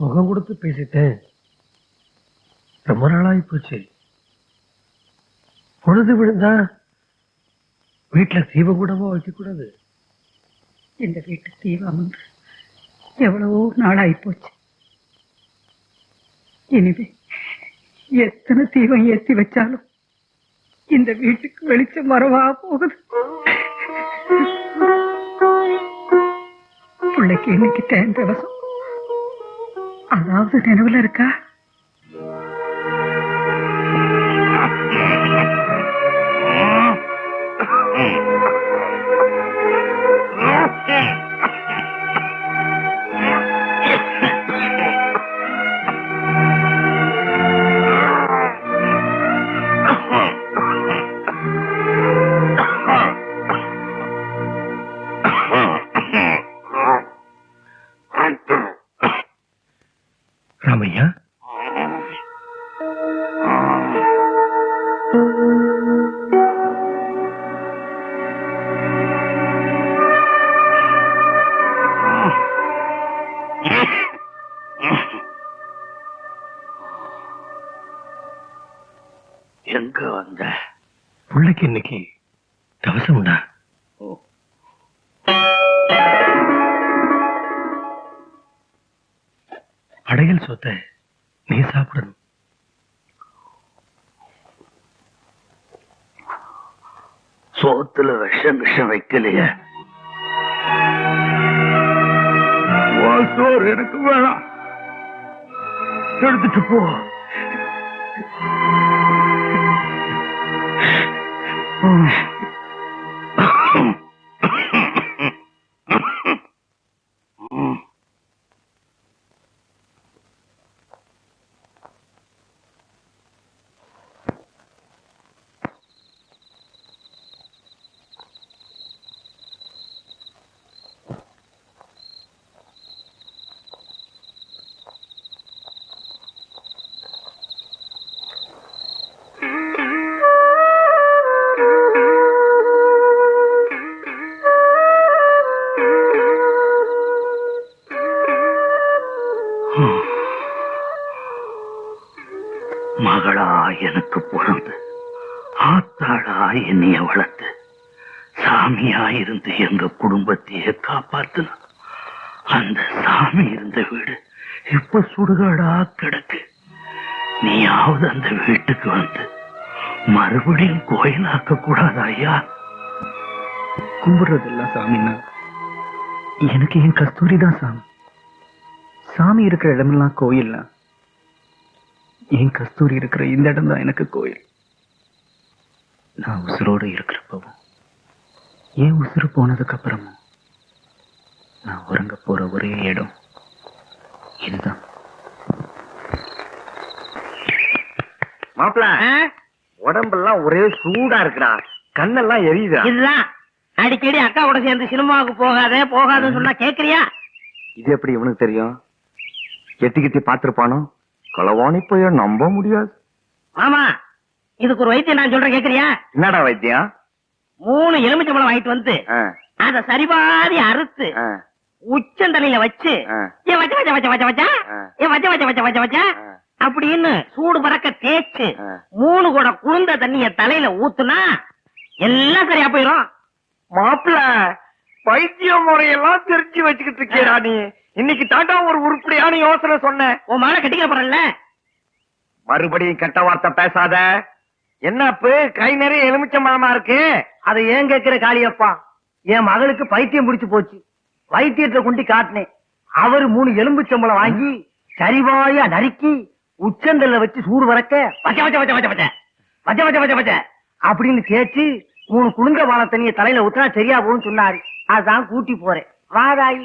முகம் கொடுத்து பேசிட்டேன். ரொம்ப நாளாகி போச்சு. பொழுது விழுந்தா வீட்டில் தீப கூடவா வைக்கக்கூடாது இந்த வீட்டு தீபம் வந்து எவ்வளவோ நாளாகி போச்சு. இனிமே எத்தனை தீபம் ஏற்றி வச்சாலும் இந்த வீட்டுக்கு வெளிச்சம் வரவா போகுது. பிள்ளைக்கு இன்னைக்கு தேன் திவசம் அதாவது நினைவுல இருக்கா? பிள்ளைக்கு இன்னைக்கு தவசம் உண்டா அடையல் சொத்தை நீ சாப்பிடணும். சோத்துல விஷம் விஷம் வைக்கலையே. சோறு எனக்கு வேணாம். எடுத்துட்டு போ. மகளா எனக்கு பிறந்து ஆத்தாளா என்னைய வளர்த்து சாமியா இருந்து எங்க குடும்பத்தையே காப்பாத்துனா அந்த சாமி இருந்த வீடு இப்ப சுடுகாடா கிடக்கு. நீயாவது அந்த வீட்டுக்கு வந்து மறுபடியும் கோயிலாக்க கூடாது ஐயா? கும்பிடுறதெல்லாம் சாமின்னா எனக்கு என் கஸ்தூரி தான் சாமி. சாமி இருக்கிற இடமெல்லாம் கோயில்லாம் என் கஸ்தூரி இருக்கிற இந்த இடம் தான் எனக்கு கோயில். நான் உசுரோடு இருக்கிறப்பவும் ஏன் உசுறு போனதுக்கு அப்புறமும் நான் உறங்க போற ஒரே இடம் இதுதான். மாப்பிள உடம்பெல்லாம் ஒரே சூடா இருக்குடா. கண்ணெல்லாம் எரியுதா இதுதான் அடிக்கடி அக்கா கூட சேர்ந்து சினிமாவுக்கு போகாத போகாதன்னு சொன்னா கேக்குறியா? இது எப்படி இவனுக்கு தெரியும்? எட்டி கிட்டி பாத்திருப்பானோ களவாணி போய நம்ப முடியாது. மாமா இதுக்கு ஒரு வைத்தியம் நான் சொல்றேன் கேக்குறியா? என்னடா வைத்தியம்? மூணு எலுமிச்சம்பழம் வாங்கிட்டு வந்து அத சரிபாதி அறுத்து உச்சந்தலையில வச்சு ஏ வச்ச வச்ச வச்ச வச்ச வச்சா. ஏ வச்ச வச்ச வச்ச வச்ச வச்சா. அப்படின்னு சூடு பறக்க தேய்ச்சு. மூணு கூட குளிர்ந்த தண்ணிய தலையில ஊத்துனா எல்லாம் சரியா போயிரும். மாப்பிள வைத்திய முறையெல்லாம் தெரிஞ்சு வச்சுக்கிட்டு இருக்கியடா நீ. இன்னைக்கு தாண்டா ஒரு உருப்படியான யோசனை சொன்ன உன் மகளை கட்டிக்க போறல்ல? மறுபடியும் கெட்ட வார்த்தை பேசாத. என்ன அப்பு கை நிறைய எலுமிச்சம்பழமா இருக்கு? அதை ஏன் கேக்குற காளியப்பா? என் மகளுக்கு பைத்தியம் பிடிச்சு போச்சு. வைத்தியத்தை கொண்டு காட்டினேன். அவர் மூணு எலும்பு சம்பளம் வாங்கி சரிவாயா நறுக்கி உச்சந்தல்ல வச்சு சூடு வரக்க வச்ச வச்ச வச்ச வச்ச வச்ச வச்ச வச்ச வச்ச வச்ச அப்படின்னு தேய்ச்சு மூணு குடுங்க வாழ தண்ணிய தலையில ஊத்துனா சரியா போகும்னு சொன்னாரு. அதான் கூட்டி போறேன். வாதாயி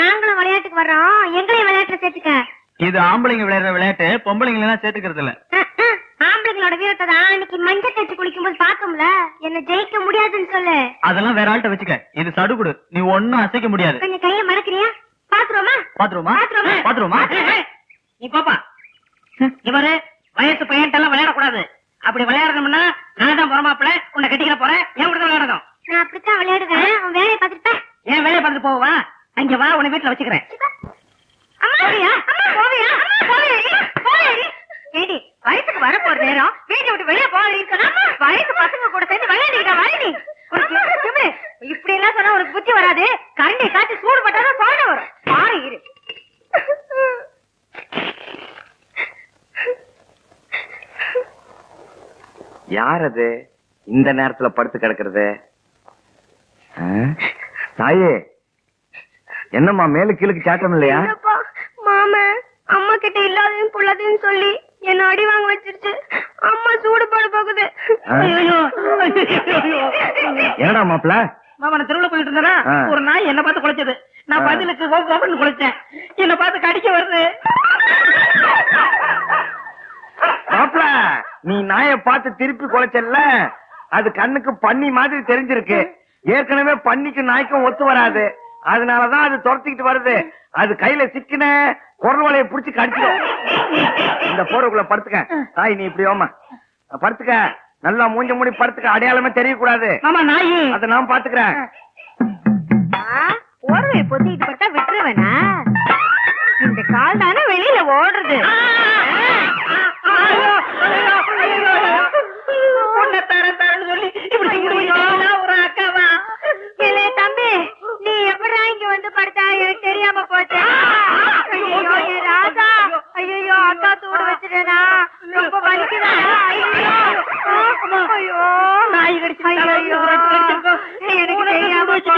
நாங்களும் விளையாட்டுக்கு வர்றோம். எங்களையும் விளையாட்டுல சேர்த்துக்க. இது ஆம்பளைங்க விளையாடுற விளையாட்டு பொம்பளைங்க எல்லாம் சேர்த்துக்கிறது இல்ல. ஆம்பளைங்களோட வீரத்தை தான் அன்னைக்கு மஞ்சள் தேய்ச்சி குளிக்கும் போது பாத்தோம்ல என்ன ஜெயிக்க முடியாதுன்னு சொல்லு. அதெல்லாம் வேற ஆள்கிட்ட வச்சுக்க. இது சடுகுடு. நீ ஒண்ணும் அசைக்க முடியாது. கொஞ்சம் கைய மறக்கறியா பாத்துருவோமா பாத்துருமா பாத்துருவோமா? பாத்துருமா நீ பாப்பா இவரு வயசு பையன்ட்ட எல்லாம் விளையாடக்கூடாது. அப்படி விளையாடணும்னா நான் தான் புறமாப்பிள்ள உன்னை கட்டிக்கிற போறேன் என் கூட விளையாடணும். நான் அப்படித்தான் விளையாடுவேன். அவன் வேலையை பார்த்துட்டு ஏன் வேலையை பார்த்துட்டு போவா? அங்க வா உன்னை வீட்டுல வச்சுக்கிறேன். அம்மா போவியா அம்மா போவியா? அம்மா போவியா? போவியா? ஏடி வயசுக்கு வர போற நேரம் வீட்டை விட்டு வெளியே போகிறீன்னு சொன்னா வயசு பசங்க கூட சேர்ந்து விளையாடிக்கிட்டா திமிரு? இப்படி எல்லாம் சொன்னா உனக்கு புத்தி வராது. கரண்டி காட்டி சூடு பட்டாதான் சோழ வரும். பாரு இரு. யார் அது? இந்த நேரத்துல படுத்து கிடக்குறது? ஆ? தாயே என்னம்மா மேலு கீழுக்கு சாட்டம் இல்லையா? மாம அம்மா கிட்ட இல்லாததையும் புள்ளதையும் சொல்லி என்ன அடி வாங்க வச்சிருச்சு. அம்மா சூடு பட போகுது? என்னடா மாப்பிள? மாமா நான் தெருவுல போயிட்டு இருந்தேனா. ஒரு நாய் என்ன பார்த்து குலைச்சது. நான். பதிலுக்கு கோபன்னு குலைச்சேன். என்ன பார்த்து கடிக்க வருது. மாப்பிள நீ நாய பார்த்து திருப்பி குலைச்சல்ல? அது கண்ணுக்கு பன்னி மாதிரி தெரிஞ்சிருக்கு. ஏற்கனவே பன்னிக்கு நாய்க்கும் ஒத்து வராது. அதனாலதான் அது துரத்திக்கிட்டு வருது. அது கையில சிக்கின குரல் வலைய புடிச்சு கடிச்சிடும். இந்த போறக்குள்ள படுத்துக்க. தாய் நீ இப்படி ஓமா படுத்துக்க. நல்லா மூஞ்ச மூடி படுத்துக்க. அடையாளமே தெரியக்கூடாது. மாமா நாய். அதை நான் பாத்துக்கிறேன். போர்வை பொத்திட்டு பட்டா விட்டுருவேனா? இந்த கால் தானே வெளியில ஓடுறது தூடு வச்சிட்டேனா ரொம்ப வலிக்குதா? ஐயோ. நாய் கடிச்சு ஐயோ. எனக்கு தெரியாம போச்சு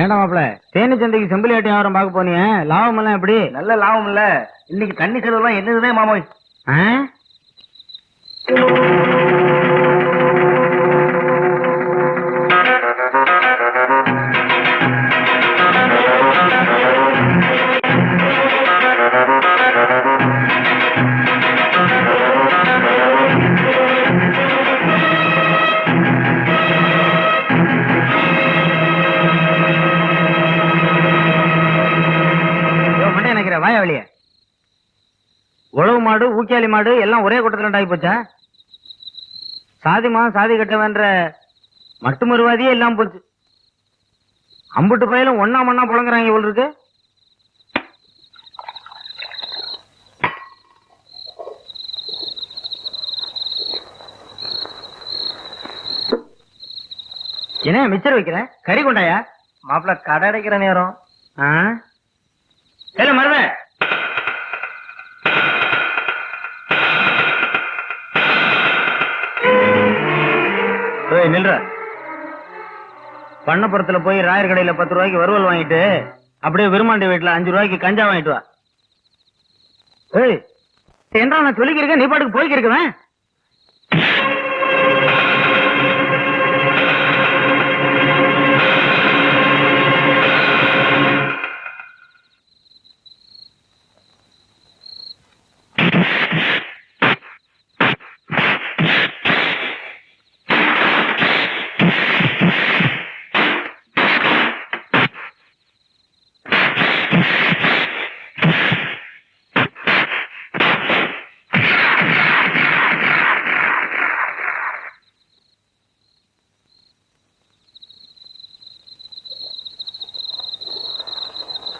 ஏண்டா மாப்பிள? தேனி சந்தைக்கு செம்பிலி ஆட்டம் வியாபாரம் பார்க்க போனியே? லாபம் எல்லாம் எப்படி நல்ல லாபம் இல்ல. இன்னைக்கு தண்ணி செலவுலாம் என்னதுதான் மாமோய்? மாடு ஊக்கியாளி மாடு எல்லாம் ஒரே கூட்டத்துல ஆகி போச்சா சாதிமா சாதி கட்டவன்ற மட்டுமருவாதியே இல்லாம போச்சு. அம்புட்டு பயிலும் ஒன்னா மண்ணா புழங்குறாங்க இவ்வளவு இருக்கு. என்ன மிச்சர் வைக்கிற? கறி கொண்டாயா? மாப்பிள கடை அடைக்கிற நேரம். ஆ? ஏல பண்ணப்புறத்துல போய் ராயர் கடையில பத்து ரூபாய்க்கு வறுவல் வாங்கிட்டு அப்படியே விருமாண்டி வீட்டுல அஞ்சு ரூபாய்க்கு கஞ்சா வாங்கிட்டு வா. ஏய் என்ன நான் சொல்லிக்கிறேன் நீ பாட்டுக்கு போய்க்கிருக்கவேன்.